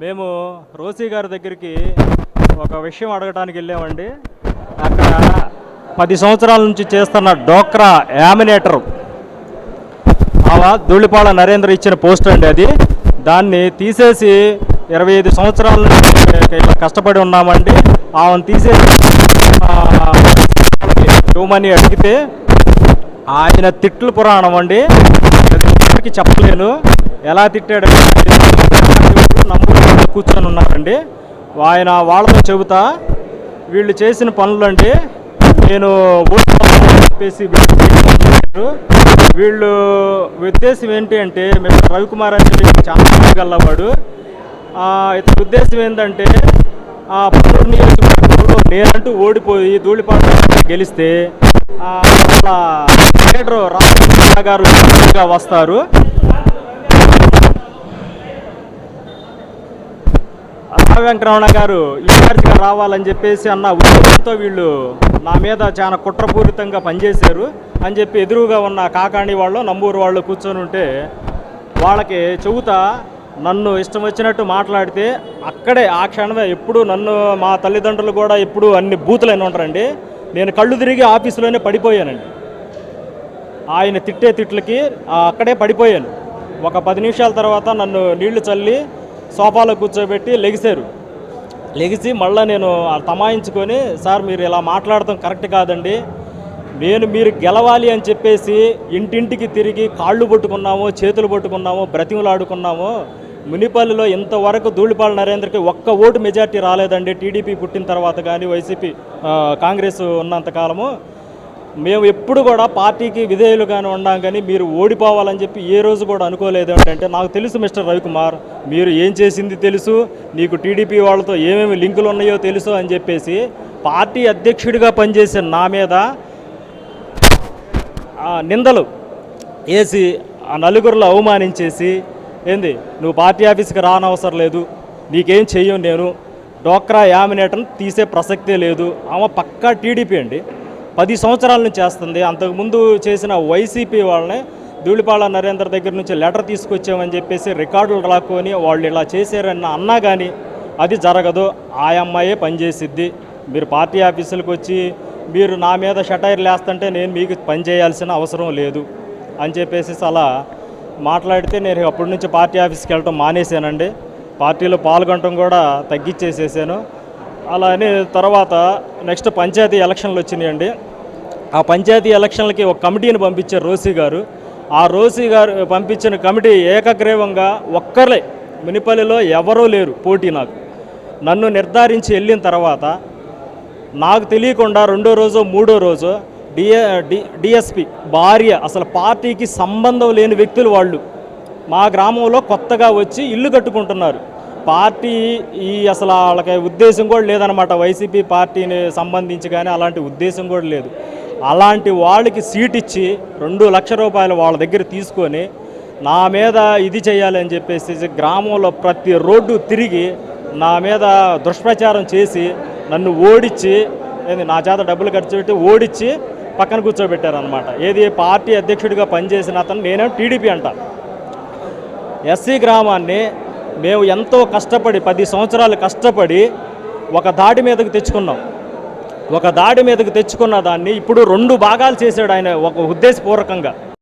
మేము రోసీ గారి దగ్గరికి ఒక విషయం అడగడానికి వెళ్ళామండి. అక్కడ పది సంవత్సరాల నుంచి చేస్తున్న డోక్రా యామినేటర్ ఆమె ధూళిపాళ నరేంద్ర ఇచ్చిన పోస్ట్ అండి అది. దాన్ని తీసేసి ఇరవై ఐదు సంవత్సరాల నుంచి కష్టపడి ఉన్నామండి. ఆమెను తీసేసి ఆ, ఇవ్వమని అడిగితే ఆయన తిట్లు పురాణం అండి. చెప్పలేను. ఎలా తిట్టాడు నమ్ముడు కూర్చొని ఉన్నారండి. ఆయన వాళ్ళతో చెబుతా వీళ్ళు చేసిన పనులండి నేను ఓడిపోతానని చెప్పేసి వీళ్ళు ఉద్దేశం ఏంటి అంటే మేము రవికుమార్ అనే చాలా గల్లవాడు. ఇతని ఉద్దేశం ఏంటంటే ఆ పల్లూరు నియోజకవర్గంలో నేనంటూ ఓడిపోయి ధూళిపాట గెలిస్తే వాళ్ళ లీడరు రామకృష్ణ గారు వస్తారు. వెంకటరమణ గారు ఇన్ఛార్జ్గా రావాలని చెప్పేసి అన్న ఉద్దేశంతో వీళ్ళు నా మీద చాలా కుట్రపూరితంగా పనిచేశారు అని చెప్పి ఎదురుగా ఉన్న కాకాణి వాళ్ళు నంబూరు వాళ్ళు కూర్చొని ఉంటే వాళ్ళకి చెబుతా నన్ను ఇష్టం వచ్చినట్టు మాట్లాడితే అక్కడే ఆ క్షణమే ఎప్పుడు నన్ను మా తల్లిదండ్రులు కూడా ఎప్పుడు అన్ని బూతులైన ఉంటారండి నేను కళ్ళు తిరిగి ఆఫీసులోనే పడిపోయానండి. ఆయన తిట్టే తిట్లకి అక్కడే పడిపోయాను. ఒక పది నిమిషాల తర్వాత నన్ను నీళ్ళు చల్లి సోఫాలో కూర్చోబెట్టి లెగిసారు లెగిసి మళ్ళీ నేను తమాయించుకొని సార్ మీరు ఇలా మాట్లాడటం కరెక్ట్ కాదండి. నేను మీరు గెలవాలి అని చెప్పేసి ఇంటింటికి తిరిగి కాళ్ళు పట్టుకున్నాము చేతులు పట్టుకున్నాము బ్రతిములాడుకున్నాము. మునిపల్లిలో ఇంతవరకు ధూళిపాల నరేంద్రకి ఒక్క ఓటు మెజార్టీ రాలేదండి. టీడీపీ పుట్టిన తర్వాత కానీ వైసీపీ కాంగ్రెస్ ఉన్నంత కాలము. మేము ఎప్పుడు కూడా పార్టీకి విధేయులుగానే ఉన్నాం కానీ మీరు ఓడిపోవాలని చెప్పి ఏ రోజు కూడా అనుకోలేదు అంటే నాకు తెలుసు మిస్టర్ రవికుమార్ మీరు ఏం చేసింది తెలుసు నీకు టీడీపీ వాళ్ళతో ఏమేమి లింకులు ఉన్నాయో తెలుసు అని చెప్పేసి పార్టీ అధ్యక్షుడిగా పనిచేసిన నా మీద నిందలు వేసి ఆ నలుగురిలో అవమానించేసి ఏంది నువ్వు పార్టీ ఆఫీస్కి రానవసరం లేదు నీకేం చెయ్యం నేను డోక్రా యామినేటర్ని తీసే ప్రసక్తే లేదు ఆమె పక్కా టీడీపీ అండి. పది సంవత్సరాల నుంచి చేస్తుంది. అంతకుముందు చేసిన వైసీపీ వాళ్ళని ధూళిపాళ నరేందర్ దగ్గర నుంచి లెటర్ తీసుకొచ్చామని చెప్పేసి రికార్డులు రాకొని వాళ్ళు ఇలా చేశారన్న అన్నా కానీ అది జరగదు. ఆ అమ్మాయే పనిచేసిద్ది. మీరు పార్టీ ఆఫీసులకు వచ్చి మీరు నా మీద షటైర్లు వేస్తుంటే నేను మీకు పని చేయాల్సిన అవసరం లేదు అని చెప్పేసి అలా మాట్లాడితే నేను అప్పటి నుంచి పార్టీ ఆఫీస్కి వెళ్ళటం మానేశానండి. పార్టీలో పాల్గొనటం కూడా తగ్గించేసేసాను అలా అని తర్వాత నెక్స్ట్ పంచాయతీ ఎలక్షన్లు వచ్చినాయండి. ఆ పంచాయతీ ఎలక్షన్లకి ఒక కమిటీని పంపించారు రోసీ గారు. ఆ రోసీ గారు పంపించిన కమిటీ ఏకగ్రీవంగా ఒక్కరే మునిపల్లిలో ఎవరూ లేరు పోటీ నాకు. నన్ను నిర్ధారించి వెళ్ళిన తర్వాత నాకు తెలియకుండా రెండో రోజు మూడో రోజు డిఏ డి డిఎస్పి భార్య అసలు పార్టీకి సంబంధం లేని వ్యక్తులు వాళ్ళు. మా గ్రామంలో కొత్తగా వచ్చి ఇల్లు కట్టుకుంటున్నారు. పార్టీ ఈ అసలు వాళ్ళకి ఉద్దేశం కూడా లేదనమాట వైసీపీ పార్టీని సంబంధించి కానీ అలాంటి ఉద్దేశం కూడా లేదు. అలాంటి వాళ్ళకి సీట్ ఇచ్చి రెండు లక్ష రూపాయలు వాళ్ళ దగ్గర తీసుకొని నా మీద ఇది చేయాలి అని చెప్పేసి గ్రామంలో ప్రతి రోడ్డు తిరిగి నా మీద దుష్ప్రచారం చేసి నన్ను ఓడించి నా చేత డబ్బులు ఖర్చు పెట్టి ఓడించి పక్కన కూర్చోబెట్టారనమాట ఏది పార్టీ అధ్యక్షుడిగా పనిచేసిన అతను నేనే టీడీపీ అంట. ఎస్సీ గ్రామాన్ని మేము ఎంతో కష్టపడి పది సంవత్సరాలు కష్టపడి ఒక దాడి మీదకు తెచ్చుకున్నాం. ఒక దాడి మీదకు తెచ్చుకున్న దాన్ని ఇప్పుడు రెండు భాగాలు చేశాడు ఆయన ఒక ఉద్దేశపూర్వకంగా.